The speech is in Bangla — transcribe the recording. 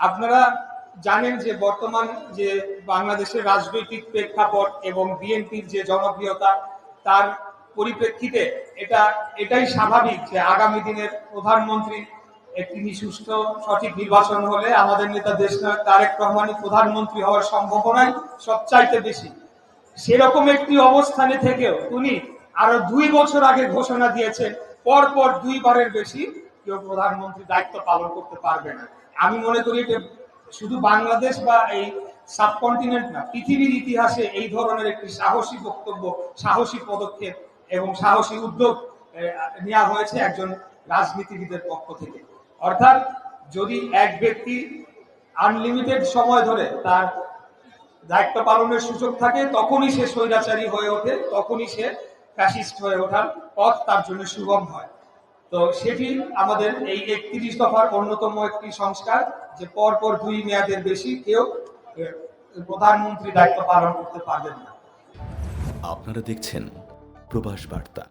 আপনারা জানেন যে বর্তমান যে বাংলাদেশের রাজনৈতিক প্রেক্ষাপট এবং বিএনপির যে জনপ্রিয়তা, তার পরিপ্রেক্ষিতে এটা, এটাই স্বাভাবিক যে আগামী দিনের প্রধানমন্ত্রী, একটি সুষ্ঠু সঠিক নির্বাচন হলে আমাদের নেতা দেশ তারেক রহমানই প্রধানমন্ত্রী হওয়ার সম্ভাবনাই সবচাইতে বেশি। সেরকম একটি অবস্থানে থেকেও উনি আরও দুই বছর আগে ঘোষণা দিয়েছেন পর পর দুইবারের বেশি কেউ প্রধানমন্ত্রী দায়িত্ব পালন করতে পারবে না। আমি মনে করি যে শুধু বাংলাদেশ বা এই সাবকন্টিনেন্ট না, পৃথিবীর ইতিহাসে এই ধরনের একটি সাহসী বক্তব্য, সাহসী পদক্ষেপ এবং সাহসী উদ্যোগ নেওয়া হয়েছে একজন রাজনীতিবিদের পক্ষ থেকে। অর্থাৎ যদি এক ব্যক্তি আনলিমিটেড সময় ধরে তার দায়িত্ব পালনের সুযোগ থাকে, তখনই সে স্বৈরাচারী হয়ে ওঠে, তখনই সে ফ্যাসিস্ট হয়ে ওঠার পথ তার জন্য সুগম হয়। তো সেটি আমাদের এই একত্রিশ দফার অন্যতম একটি সংস্কার যে পরপর পর দুই মেয়াদের বেশি কেউ প্রধানমন্ত্রী দায়িত্ব পালন করতে পারবেন না। আপনারা দেখছেন প্রবাস বার্তা।